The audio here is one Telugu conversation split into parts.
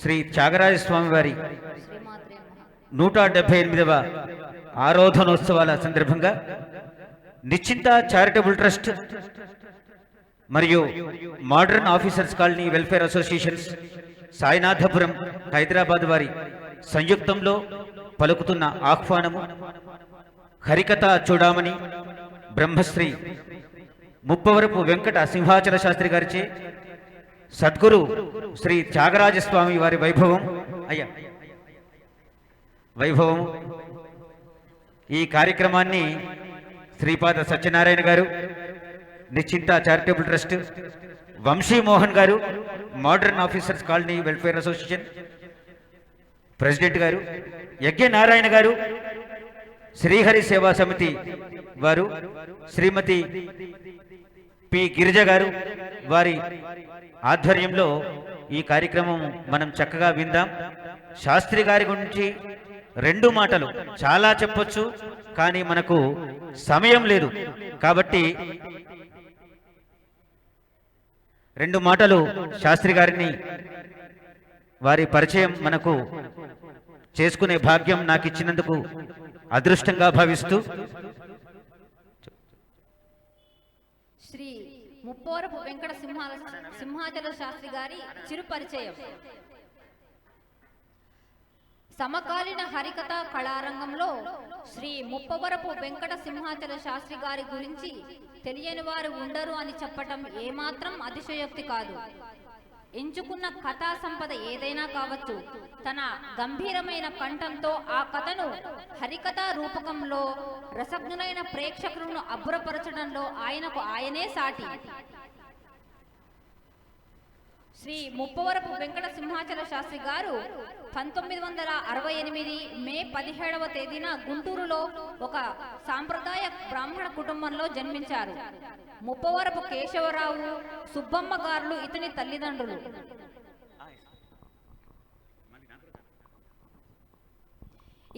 శ్రీ త్యాగరాజ స్వామి వారి నూట డెబ్బై ఎనిమిదవ ఆరాధనోత్సవాల సందర్భంగా నిశ్చింత చారిటబుల్ ట్రస్ట్ మరియు modern officers colony welfare associations Sainathapuram Hyderabad వారి సంయుక్తంలో పలుకుతున్న ఆహ్వానము హరికథ చూడామని బ్రహ్మశ్రీ ముప్పవరపు వెంకట సింహాచల శాస్త్రి గారిచే సద్గురు శ్రీ త్యాగరాజస్వామి వారి వైభవం. అయ్యా. వైభవం. ఈ కార్యక్రమాన్ని Sripada Satyanarayana garu Nischinta charitable trust Vamshi Mohan garu modern officers colony welfare association president garu Yagna Narayana గారు శ్రీహరి సేవా సమితి వారు శ్రీమతి పి గిరిజ గారు వారి ఆధ్వర్యంలో ఈ కార్యక్రమం మనం చక్కగా విందాం. శాస్త్రి గారి గురించి రెండు మాటలు చాలా చెప్పొచ్చు కానీ మనకు సమయం లేదు. కాబట్టి రెండు మాటలు శాస్త్రి గారిని వారి పరిచయం మనకు చేసుకునే భాగ్యం నాకు ఇచ్చినందుకు అదృష్టంగా భావిస్తూ శ్రీ ముప్పోరపు వెంకట సింహాల సింహాచల శాస్త్రి గారి చిరు పరిచయం సమకాలీన హరికథ కళారంగంలో శ్రీ ముప్పవరపు వెంకట సింహాచల శాస్త్రి గారి గురించి తెలియని వారు ఉండరు అని చెప్పటం ఏమాత్రం అతిశయోక్తి కాదు. ఎంచుకున్న కథా సంపద ఏదైనా కావచ్చు తన గంభీరమైన కంఠంతో ఆ కథను హరికథా రూపకంలో రసజ్ఞులైన ప్రేక్షకులను అబ్బురపరచడంలో ఆయనకు ఆయనే సాటి. శ్రీ ముప్పవరపు వెంకట సింహాచల శాస్త్రి గారు పంతొమ్మిది వందల అరవై ఎనిమిది మే పదిహేడవ తేదీన గుంటూరులో ఒక సాంప్రదాయ బ్రాహ్మణ కుటుంబంలో జన్మించారు. ముప్పవరపు కేశవరావు సుబ్బమ్మ గారులు ఇతని తల్లిదండ్రులు.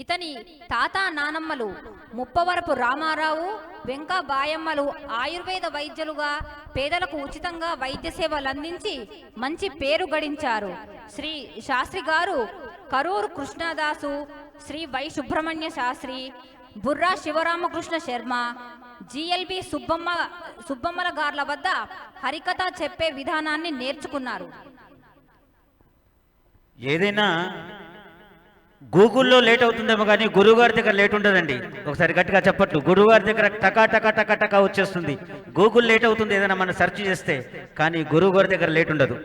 ఇతని తాత నానమ్మలు ముప్పవరపు రామారావు వెంక బాయమ్మలు ఆయుర్వేద వైద్యులుగా పేదలకు ఉచితంగా వైద్య సేవలు అందించి మంచి పేరు గడించారు. శ్రీ శాస్త్రి గారు కరూరు కృష్ణదాసు శ్రీ వై సుబ్రహ్మణ్య శాస్త్రి బుర్రా శివరామకృష్ణ శర్మ జిఎల్బి సుబ్బమ్మ సుబ్బమ్మల గార్ల వద్ద హరికథ చెప్పే విధానాన్ని నేర్చుకున్నారు. ఏదైనా గూగుల్లో లేట్ అవుతుందేమో కానీ గురువుగారి దగ్గర లేట్ ఉండదండి. ఒకసారి గట్టిగా చెప్పట్లు గురువుగారి దగ్గర టకా టకా టకా టకా వచ్చేస్తుంది. గూగుల్ లేట్ అవుతుంది ఏదైనా మనం సెర్చ్ చేస్తే కానీ గురువుగారి దగ్గర లేట్ ఉండదు.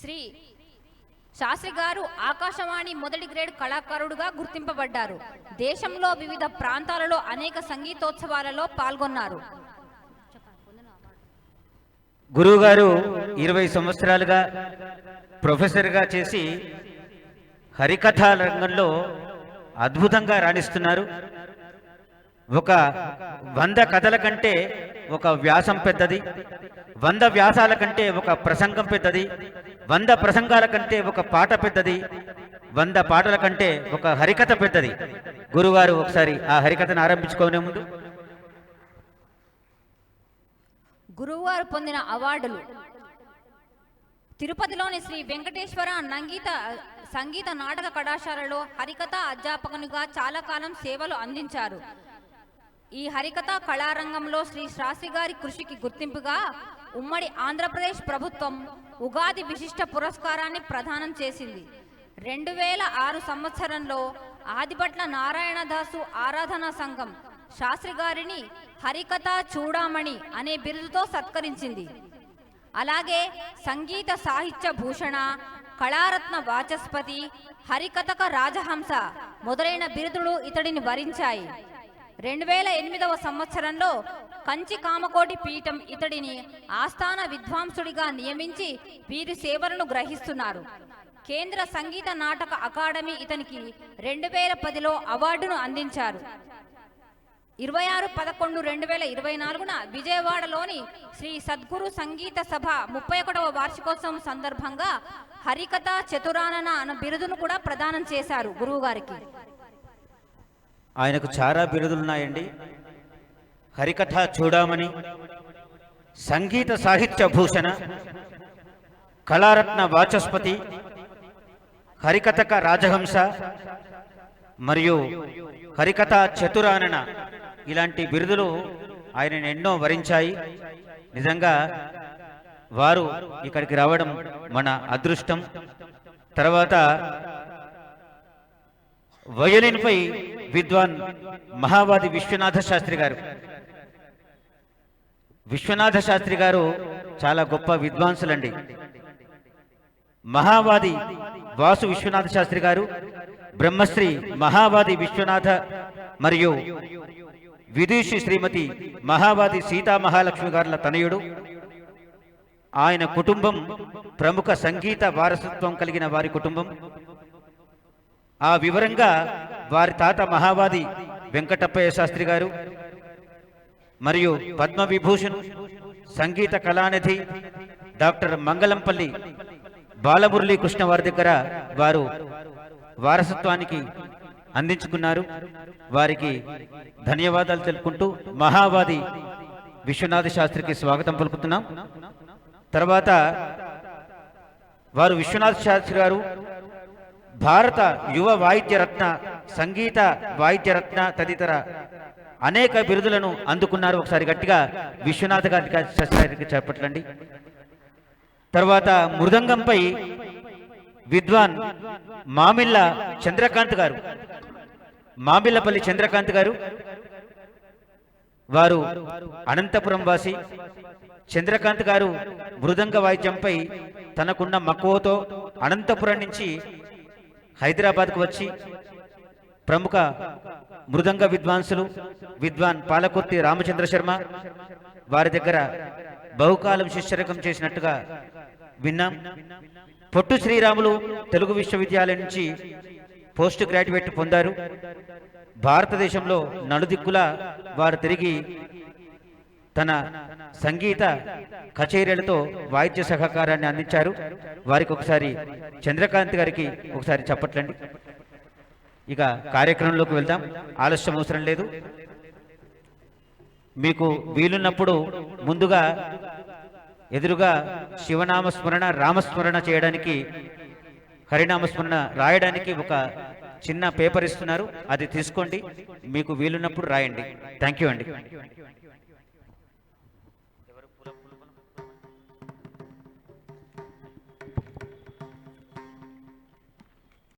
శ్రీ శాస్త్రి గారు ఆకాశవాణి మొదటి గ్రేడ్ కళాకారుడుగా గుర్తింపబడ్డారు. దేశంలో వివిధ ప్రాంతాలలో అనేక సంగీతోత్సవాలలో పాల్గొన్నారు. గురువుగారు ఇరవై సంవత్సరాలుగా ప్రొఫెసర్గా చేసి హరికథ రంగంలో అద్భుతంగా రాణిస్తున్నారు. ఒక వంద కథల కంటే ఒక వ్యాసం పెద్దది. వంద వ్యాసాల కంటే ఒక ప్రసంగం పెద్దది. వంద ప్రసంగాల కంటే ఒక పాట పెద్దది. వంద పాటల కంటే ఒక హరికథ పెద్దది. గురుగారు ఒకసారి ఆ హరికథను ఆరంభించుకోనే ముందు గురువువారు పొందిన అవార్డులు. తిరుపతిలోని శ్రీ వెంకటేశ్వర నంగీత సంగీత నాటక కళాశాలలో హరికథ అధ్యాపకునిగా చాలా కాలం సేవలు అందించారు. ఈ హరికథ కళారంగంలో శ్రీ శాస్త్రి గారి కృషికి గుర్తింపుగా ఉమ్మడి ఆంధ్రప్రదేశ్ ప్రభుత్వం ఉగాది విశిష్ట పురస్కారాన్ని ప్రదానం చేసింది. రెండు వేల ఆరు సంవత్సరంలో ఆదిపట్ల నారాయణదాసు ఆరాధనా సంఘం శాస్త్రి గారిని హరికథ చూడామణి అనే బిరుదుతో సత్కరించింది. అలాగే సంగీత సాహిత్య భూషణ కళారత్న వాచస్పతి హరికథక రాజహంస మొదలైన బిరుదులు ఇతడిని వరించాయి. రెండు వేల ఎనిమిదవ సంవత్సరంలో కంచి కామకోటి పీఠం ఇతడిని ఆస్థాన విద్వాంసుడిగా నియమించి వీరి సేవలను గ్రహిస్తున్నారు. కేంద్ర సంగీత నాటక అకాడమీ ఇతనికి రెండు వేల పదిలో అవార్డును అందించారు. ఇరవై ఆరు పదకొండు రెండు వేల ఇరవై నాలుగున విజయవాడలోని శ్రీ సద్గురు సంగీత సభ ముప్పై ఒకటవ వార్షికోత్సవం సందర్భంగా హరికథ చతురానన అన్న బిరుదును కూడా ప్రదానం చేశారు గురువు గారికి ఆయనకు చాలా బిరుదులున్నాయండి. హరికథ చూడమని సంగీత సాహిత్య భూషణ కళారత్న వాచస్పతి హరికథక రాజహంస మరియు హరికథ చతురానన ఇలాంటి బిరుదులు ఆయనను ఎన్నో వరించాయి. నిజంగా వారు ఇక్కడికి రావడం మన అదృష్టం. తర్వాత వయలిన్పై విద్వాన్ మహావాది విశ్వనాథ శాస్త్రి గారు. విశ్వనాథ శాస్త్రి గారు చాలా గొప్ప విద్వాంసులండి. మహావాది వాసు విశ్వనాథ శాస్త్రి గారు బ్రహ్మశ్రీ మహావాది విశ్వనాథ మరియు విదుషి శ్రీమతి మహావాది సీతా మహాలక్ష్మి గారుల తనయుడు. ఆయన కుటుంబం ప్రముఖ సంగీత వారసత్వం కలిగిన వారి కుటుంబం. ఆ వివరంగా వారి తాత మహావాది వెంకటప్పయ్య శాస్త్రి గారు మరియు పద్మవిభూషణ్ సంగీత కళానిధి డాక్టర్ మంగళంపల్లి బాలమురళీకృష్ణ వారి దగ్గర వారు వారసత్వానికి అందించుకున్నారు. వారికి ధన్యవాదాలు తెలుపుకుంటూ మహావాది విశ్వనాథ శాస్త్రికి స్వాగతం పలుకుతున్నాం. తర్వాత వారు విశ్వనాథ శాస్త్రి గారు భారత యువ వాయిద్యరత్న సంగీత వాయిద్యరత్న తదితర అనేక బిరుదులను అందుకున్నారు. ఒకసారి గట్టిగా విశ్వనాథ్ గారికి శాస్త్రి చేపట్టండి. తర్వాత మృదంగంపై విద్వాన్ మామిళ్ళ చంద్రకాంత్ గారు మామిళ్ళపల్లి చంద్రకాంత్ గారు వారు అనంతపురం వాసి చంద్రకాంత్ గారు మృదంగ వాయిద్యంపై తనకున్న మక్కువతో అనంతపురం నుంచి హైదరాబాద్కు వచ్చి ప్రముఖ మృదంగ విద్వాంసులు విద్వాన్ పాలకుర్తి రామచంద్ర శర్మ వారి దగ్గర బహుకాలం శిష్యరకం చేసినట్టుగా విన్నాం. పొట్టు శ్రీరాములు తెలుగు విశ్వవిద్యాలయం నుంచి పోస్ట్ గ్రాడ్యుయేట్ పొందారు. భారతదేశంలో నలుదిక్కులా వారు తిరిగి తన సంగీత కచేరీలతో వాయిద్య సహకారాన్ని అందించారు. వారికి ఒకసారి చంద్రకాంత్ గారికి ఒకసారి చెప్పట్లండి. ఇక కార్యక్రమంలోకి వెళ్దాం. ఆలస్యం అవసరం లేదు. మీకు వీలున్నప్పుడు ముందుగా ఎదురుగా శివనామ స్మరణ రామస్మరణ చేయడానికి హరినామస్మరణ రాయడానికి ఒక చిన్న పేపర్ ఇస్తున్నారు అది తీసుకోండి. మీకు వీలున్నప్పుడు రాయండి. థ్యాంక్ యూ అండి.